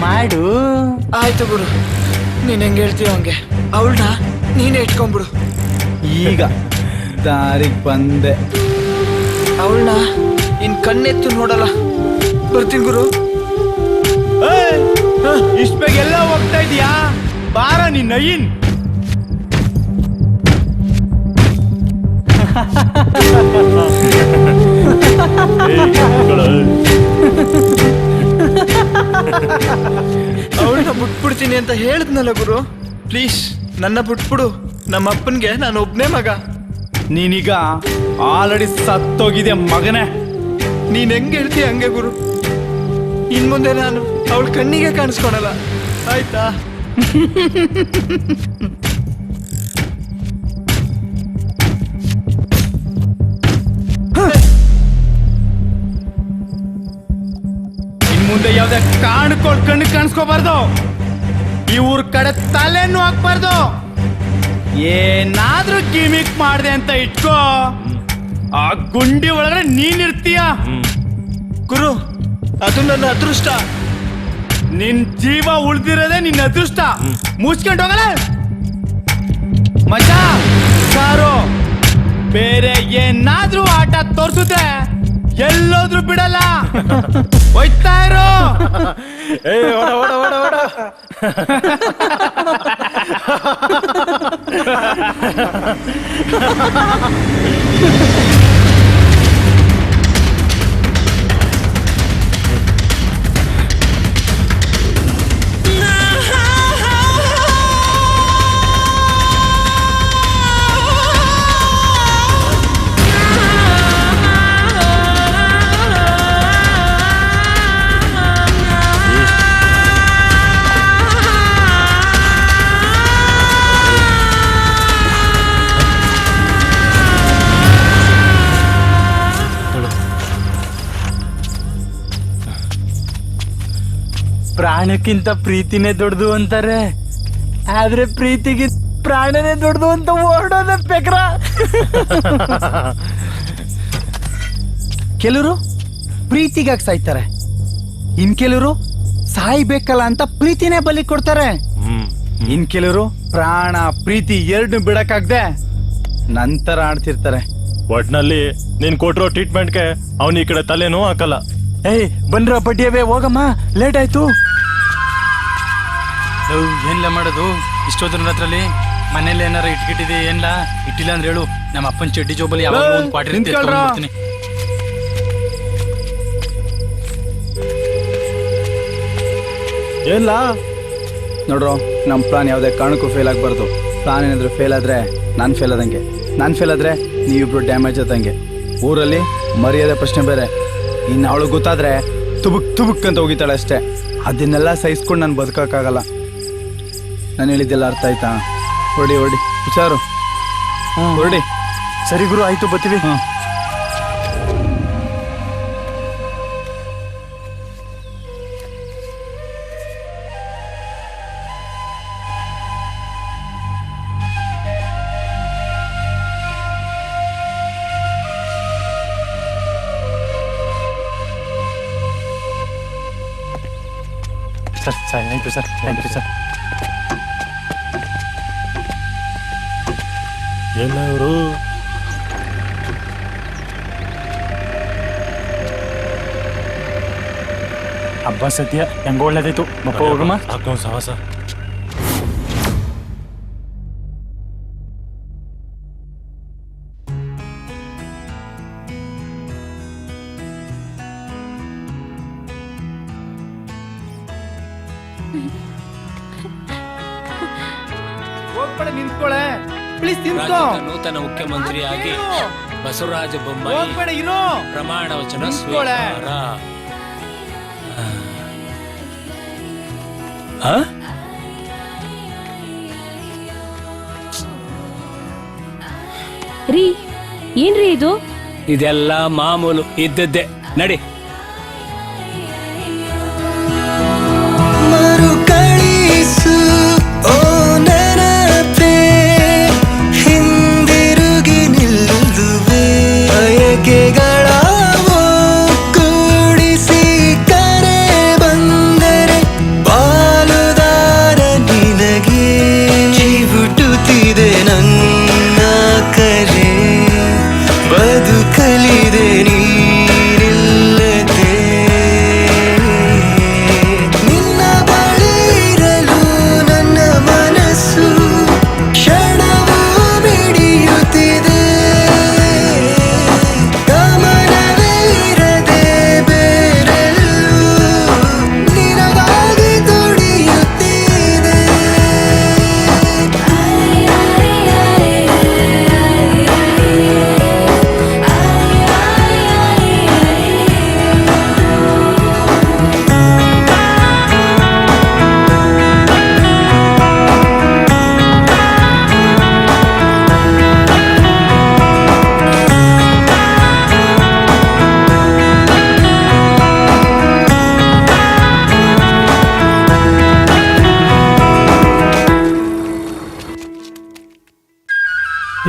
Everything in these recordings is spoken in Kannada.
ಮಾಡು. ಆಯ್ತು ಗುರು. ನೀನ್ ಹೆಂಗ್ ಹೇಳ್ತೀಯ ಹಂಗೆ. ಅವಳನ್ನ ನೀನೇ ಇಟ್ಕೊಂಡ್ಬಿಡು. ಈಗ ದಾರಿಗೆ ಬಂದೆ. ಅವಳನ್ನ ಇನ್ ಕಣ್ಣೆತ್ತು ನೋಡಲ್ಲ. ಬರ್ತೀನಿ ಗುರು. ಇಷ್ಟ ಬೇಗ ಎಲ್ಲ ಹೋಗ್ತಾ ಇದೀಯಾ ಬಾರ ನಿನ್ನ ನಯಿನ್ ಅವಳನ್ನ ಬಿಟ್ಬಿಡ್ತೀನಿ ಅಂತ ಹೇಳಿದ್ನಲ್ಲ ಗುರು? ಪ್ಲೀಸ್ ನನ್ನ ಬಿಟ್ಬಿಡು. ನಮ್ಮ ಅಪ್ಪನ್ಗೆ ನಾನು ಒಬ್ನೇ ಮಗ. ನೀನೀಗ ಆಲ್ರೆಡಿ ಸತ್ತೋಗಿದೆ ಮಗನೇ? ನೀನ್ ಹೆಂಗ್ ಹೇಳ್ತೀಯ ಹಂಗೆ ಗುರು? ಇನ್ ಮುಂದೆ ನಾನು ಅವಳ ಕಣ್ಣಿಗೆ ಕಾಣಿಸ್ಕೊಳಲ್ಲ. ಆಯ್ತಾ? ಮುಂದೆ ಯಾವ್ದೇ ಕಾಣ್ಕೊಳ್ ಕಣ್ಣು ಕಾಣಿಸ್ಕೋಬಾರ್ದು. ಇವ್ರ ಕಡೆ ತಲೆನೂ ಹಾಕ್ಬಾರ್ದು. ಏನಾದ್ರೂ ಗಿಮಿಕ್ ಮಾಡಿದೆ ಅಂತ ಇಟ್ಕೋ. ಆ ಗುಂಡಿ ಒಳಗಡೆ ನೀನಿರ್ತೀಯ ಗುರು ಅದು ನನ್ನ ಅದೃಷ್ಟ. ನಿನ್ ಜೀವ ಉಳ್ದಿರೋದೆ ನಿನ್ನ ಅದೃಷ್ಟ. ಮುಚ್ಕೊಂಡು ಹೋಗಲ್ಲ ಮಜಾ ಸಾರು. ಬೇರೆ ಏನಾದ್ರೂ ಆಟ ತೋರ್ಸುತ್ತೆ. ಎಲ್ಲೋದ್ರೂ ಬಿಡಲ್ಲ. ಹೋಯ್ತಾ ಇರು. ಪ್ರಾಣಕ್ಕಿಂತ ಪ್ರೀತಿನೇ ದೊಡ್ಡದು ಅಂತಾರೆ. ಆದ್ರೆ ಪ್ರೀತಿಗೆ ಪ್ರಾಣನೇ ದೊಡ್ಡದು ಅಂತ ಓಡೋದ ಪೆಕ್ರ ಕೆಲವರು ಪ್ರೀತಿಗಾಗಿ ಸಾಯ್ತಾರೆ. ಇನ್ ಕೆಲವರು ಸಾಯ್ಬೇಕಲ್ಲ ಅಂತ ಪ್ರೀತಿನೇ ಬಲಿ ಕೊಡ್ತಾರೆ. ಇನ್ ಕೆಲವರು ಪ್ರಾಣ ಪ್ರೀತಿ ಎರಡು ಬಿಡಕ್ಕಾಗ್ದೆ ನಂತರ ಆಡ್ತಿರ್ತಾರೆ. ಒಟ್ನಲ್ಲಿ ನೀನ್ ಕೊಟ್ಟಿರೋ ಟ್ರೀಟ್ಮೆಂಟ್ಗೆ ಅವನು ಈ ಕಡೆ ತಲೆನೂ ಹಾಕಲ್ಲ. ಏಯ್ ಬಂದ್ರ ಬಡ್ಡಿಯವೇ ಹೋಗಮ್ಮ. ಲೇಟ್ ಆಯ್ತು. ಏನ್ಲ ಮಾಡೋದು? ಇಷ್ಟೋದ್ರ ಹತ್ರಲ್ಲಿ ಮನೇಲಿ ಏನಾರ ಇಟ್ಕಿಟ್ಟಿದೆ ಏನ್ಲ? ಇಟ್ಟಿಲ್ಲ ಅಂದ್ರೆ ಹೇಳು. ನಮ್ಮ ಅಪ್ಪನ ಚಡ್ಡಿ ಜೋಬಲ್ಲಿ ಯಾವಾಗ ಒಂದು ಕ್ವಾರ್ಟರ್ ನಿಂತ್ಕೊಳ್ರ. ಬರ್ತೀನಿ ಏನ್ಲ? ನೋಡ್ರೋ ನಮ್ಮ ಪ್ಲಾನ್ ಯಾವುದೇ ಕಾರಣಕ್ಕೂ ಫೇಲ್ ಆಗಬಾರ್ದು. ಪ್ಲಾನ್ ಏನಾದರೂ ಫೇಲ್ ಆದ್ರೆ ನಾನು ಫೇಲ್ ಆದಂಗೆ. ನಾನು ಫೇಲ್ ಆದ್ರೆ ನೀವಿಬ್ರು ಡ್ಯಾಮೇಜ್ ಆದಂಗೆ. ಊರಲ್ಲಿ ಮರ್ಯಾದೆ ಪ್ರಶ್ನೆ ಬೇರೆ. ಇನ್ನು ಅವಳು ಗೊತ್ತಾದ್ರೆ ತುಬುಕ್ ತುಬುಕ್ ಅಂತ ಹೋಗಿತಾಳೆ ಅಷ್ಟೇ. ಅದನ್ನೆಲ್ಲ ಸಹಿಸ್ಕೊಂಡು ನಾನು ಬದುಕೋಕ್ಕಾಗಲ್ಲ. ನಾನು ಹೇಳಿದ್ದೆಲ್ಲ ಅರ್ಥ ಆಯ್ತಾ? ಹೊಡಿ ಹೊಡಿ ಹುಷಾರು? ಹೊರಡಿ. ಸರಿ ಗುರು ಆಯಿತು ಬತ್ತೀವಿ ಹಾಂ ಸರ್ ಸರ್ ಆಯ್ತು ಸರ್ ಥ್ಯಾಂಕ್ ಯು ಸರ್ ಎಲ್ಲ ಇವರು ಹಬ್ಬ ಸದ್ಯ ಹೆಂಗ ಒಳ್ಳೇದಾಯ್ತು? ಮಪ್ಪ ಹೋಗಮ್ಮ ಹಾಕೋ ಸಾಹಸ ಹೋಗ್ಬೇಡ ನಿಂತ್ಕೊಳೆ. ಪ್ಲೀಸ್ ನಿಂತ್ಕೋ. ರಾಜ್ಯದ ನೂತನ ಮುಖ್ಯಮಂತ್ರಿಯಾಗಿ ಬಸವರಾಜ ಬೊಮ್ಮಾಯಿ ಹೋಗ್ಬೇಡ ಇನ್ನು ಪ್ರಮಾಣ ವಚನ. ಸ್ವೀಕಾರ. ರೀ ಏನ್ರಿ ಇದು? ಇದೆಲ್ಲ ಮಾಮೂಲು ಇದ್ದದ್ದೇ. ನಡಿ.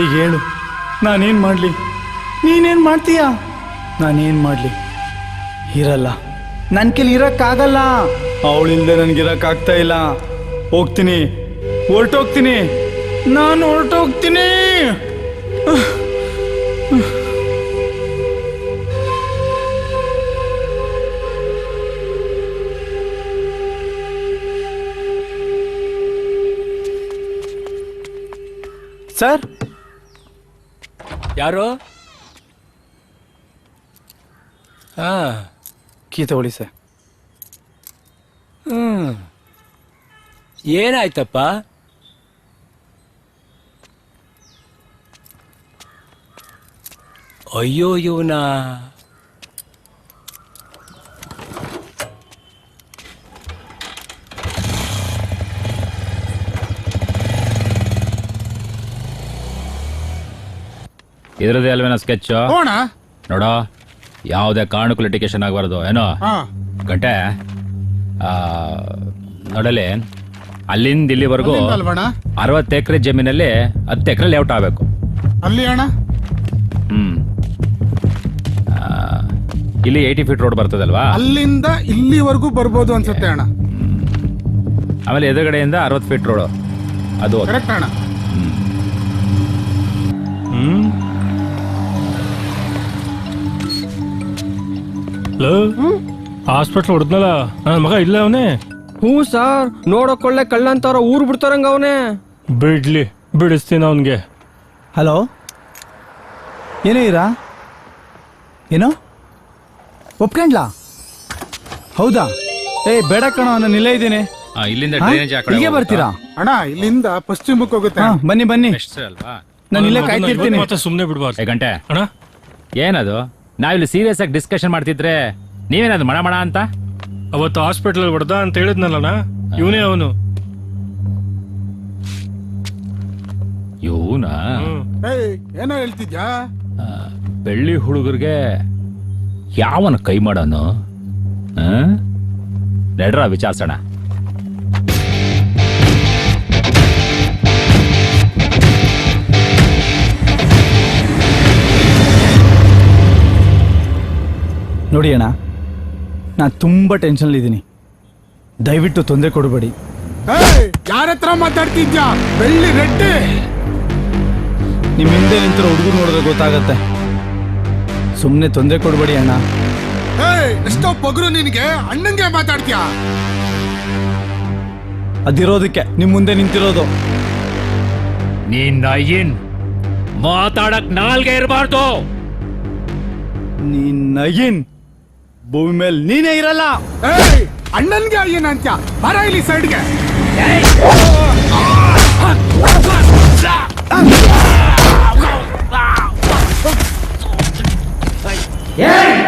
ಈಗ ಹೇಳು. ನಾನೇನು ಮಾಡಲಿ? ನೀನೇನು ಮಾಡ್ತೀಯಾ? ನಾನೇನು ಮಾಡಲಿ? ಇರಲ್ಲ. ನನ್ನ ಕೈಲಿ ಇರೋಕ್ಕಾಗಲ್ಲ. ಅವಳಿಲ್ಲದೆ ನನಗಿರೋಕ್ಕಾಗ್ತಾ ಇಲ್ಲ. ಹೋಗ್ತೀನಿ. ಹೊರಟೋಗ್ತೀನಿ. ನಾನು ಹೊರಟೋಗ್ತೀನಿ. ಸರ್ ಯಾರು? ಹಾ. ಕೀ ತಗೊಳ್ಳಿ ಸರ್. ಹ್ಮ್. ಏನಾಯ್ತಪ್ಪ? ಅಯ್ಯೋ ಇವನ. ಇದ್ರದ್ದೇ ಅಲ್ವೇನ ಸ್ಕೆಚ್ ಹೋಣ ನೋಡೋ. ಯಾವುದೇ ಕಾರಣಕ್ಕೂ ಲಿಟಿಗೇಷನ್ ಆಗಬಾರ್ದು. ಏನೋ? ಹಾ. ಗಂಟೆ. ಆ, ನೋಡಲಿ ಅಲ್ಲಿಂದ ಇಲ್ಲಿವರೆಗೂ ಅಲ್ಲಿಂದ? ಅರವತ್ತು ಎಕರೆ ಜಮೀನಲ್ಲಿ ಹತ್ತು ಎಕರೆ ಲೇಔಟ್ ಆಗಬೇಕು. ಅಲ್ಲಿ ಅಣ್ಣ? ಹ್ಮ್. ಆ, ಇಲ್ಲಿ ಏಯ್ಟಿ ಫೀಟ್ ರೋಡ್ ಬರ್ತದಲ್ವಾ? ಅಲ್ಲಿಂದ ಇಲ್ಲಿವರೆಗೂ ಬರ್ಬೋದು ಅನ್ಸುತ್ತೆ ಅಣ್ಣ. ಆಮೇಲೆ ಎದುರುಗಡೆಯಿಂದ ಅರವತ್ತು ಫೀಟ್ ರೋಡು ಅದು ಕರೆಕ್ಟ್ ಅಣ್ಣ. ಹ್ಮ್. ಹಾಸ್ಪಿಟ್ಲ್ ಹೊಡೆದ್ನಲ್ಲ? ನನ್ನ ಮಗ ಇಲ್ಲ ಅವನೇ. ಹ್ಞೂ ಸರ್ ನೋಡೋಕೊಳ್ಳೆ ಕಳ್ಳಂತಾರ ಊರ್ ಬಿಡ್ತಾರಂಗ ಅವನೇ. ಬಿಡ್ಲಿ ಬಿಡಿಸ್ತೀನಿ ಅವನ್ಗೆ. ಹಲೋ? ಏನು ಇರಾ? ಏನೋ? ಒಪ್ಕೊಂಡ್ಲಾ? ಹೌದಾ? ಏ ಬೇಡ ಕಣ ನಾನು ಇಲ್ಲೇ ಇದ್ದೀನಿ. ಆ, ಇಲ್ಲಿಂದ ಹಾ? ಡ್ರೈನೇಜ್ ಆ ಕಡೆ ಇಲ್ಲಿಗೆ ಬರ್ತೀರಾ? ಅಣ್ಣ ಇಲ್ಲಿಂದ ಪಶ್ಚಿಮಕ್ಕೆ ಹೋಗುತ್ತೆ. ಹಾ ಬನ್ನಿ ಬನ್ನಿ. ಅಲ್ವಾ? ನಾನು ಇಲ್ಲೇ ಕಾಯ್ತಿರ್ತೀನಿ. ಮತ್ತೆ ಸುಮ್ಮನೆ ಬಿಡ್ಬಾರ್ದು. ಗಂಟೆ. ಅಣ್ಣ? ಏನದು? ನಾವಿಲ್ಲಿ ಸೀರಿಯಸ್ ಆಗಿ ಡಿಸ್ಕಷನ್ ಮಾಡ್ತಿದ್ರೆ ನೀವೇನದು ಮಣ ಮಣ ಅಂತ? ಅವತ್ತು ಹಾಸ್ಪಿಟಲ್ ಹೊಡೆದ ಅಂತ ಹೇಳಿದ್ನಲ್ಲಣ್ಣ. ಇವನೇ ಅವನು. ಇವನಾ? ಏಯ್ ಏನೋ ಹೇಳ್ತಿದ್ಯಾ? ಆ, ಬೆಳ್ಳಿ ಹುಡುಗರಿಗೆ ಯಾವನ ಕೈ ಮಾಡೋನು? ನಡ್ರ ವಿಚಾರಿಸೋಣ. ನೋಡಿ ಅಣ್ಣ ನಾನು ತುಂಬ ಟೆನ್ಷನಲ್ಲಿದ್ದೀನಿ ದಯವಿಟ್ಟು ತೊಂದರೆ ಕೊಡಬೇಡಿ. ಯಾರ ಹತ್ರ ಮಾತಾಡ್ತಿದ್ಯಾ? ಬೆಳ್ಳಿ ರೆಡ್ಡಿ. ನಿಮ್ಮ ಹಿಂದೆ ನಿಂತಿರೋ ಹುಡುಗರು ನೋಡಿದ್ರೆ ಗೊತ್ತಾಗತ್ತೆ. ಸುಮ್ಮನೆ ತೊಂದರೆ ಕೊಡಬೇಡಿ ಅಣ್ಣ. ಎಷ್ಟೋ ಪಗರು ನಿನಗೆ ಅಣ್ಣಂಗೆ ಮಾತಾಡ್ತೀಯಾ? ಅದಿರೋದಕ್ಕೆ ನಿಮ್ಮ ಮುಂದೆ ನಿಂತಿರೋದು. ನೀನ್ ಏನ್ ಮಾತಾಡಕ್ ನಾಲ್ಗೆ ಇರಬಾರ್ದು. ನೀನ್ ನಗಿನ್ ಭೂಮಿ ಮೇಲೆ ನೀನೇ ಇರಲ್ಲ. ಏಯ್ ಅಣ್ಣನ್ಗೆ ಏನ್ ಅಂತ್ಯ? ಬರ ಇಲ್ಲಿ ಸೈಡ್ಗೆ. He's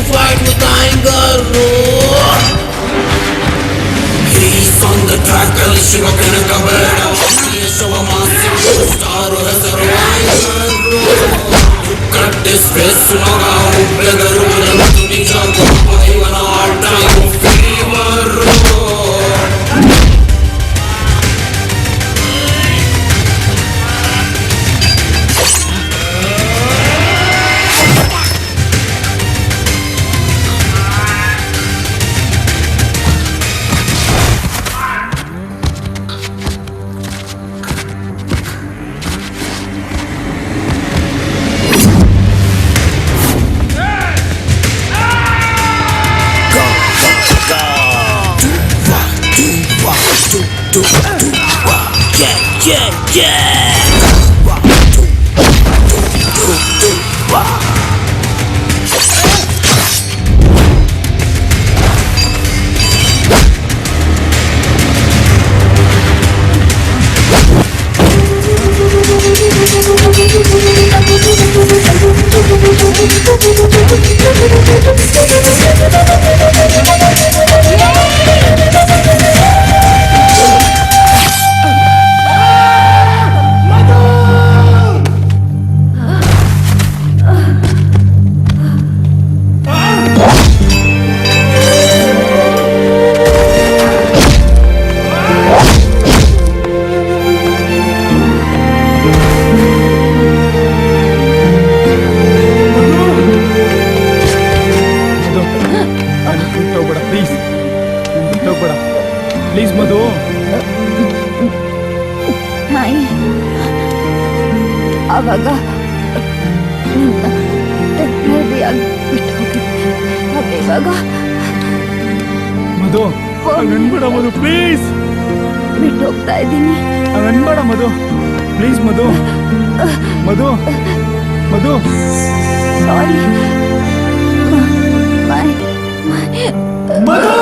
to fight with anger He's on the track, ಅಲ್ಲಿ ಶಿವ ಕನಕ ಬೇಡ ಶಿವ ಮಾಸಿ ಸ್ಟಾರು ಹೆಸರು ಕಟ್ಟಿಸ್ ಫೇಸ್ ಮಗ Yeah, yeah, yeah. ಆವಾಗ ನಿನ್ನ ಟೆಂಪ್ರರಿಯಾಗಿ ಬಿಟ್ಟು ಹೋಗಿದ್ದೆ ಆದ್ರೆ ಇವಾಗ ಮಧು ಹಂಗನ್ಬೇಡ ಮಧು ಪ್ಲೀಸ್ ಬಿಟ್ಟು ಹೋಗ್ತಾ ಇದ್ದೀನಿ. ಹಂಗನ್ಬೇಡ Madhu please Madhu. Madhu Madhu. Sorry Madhu!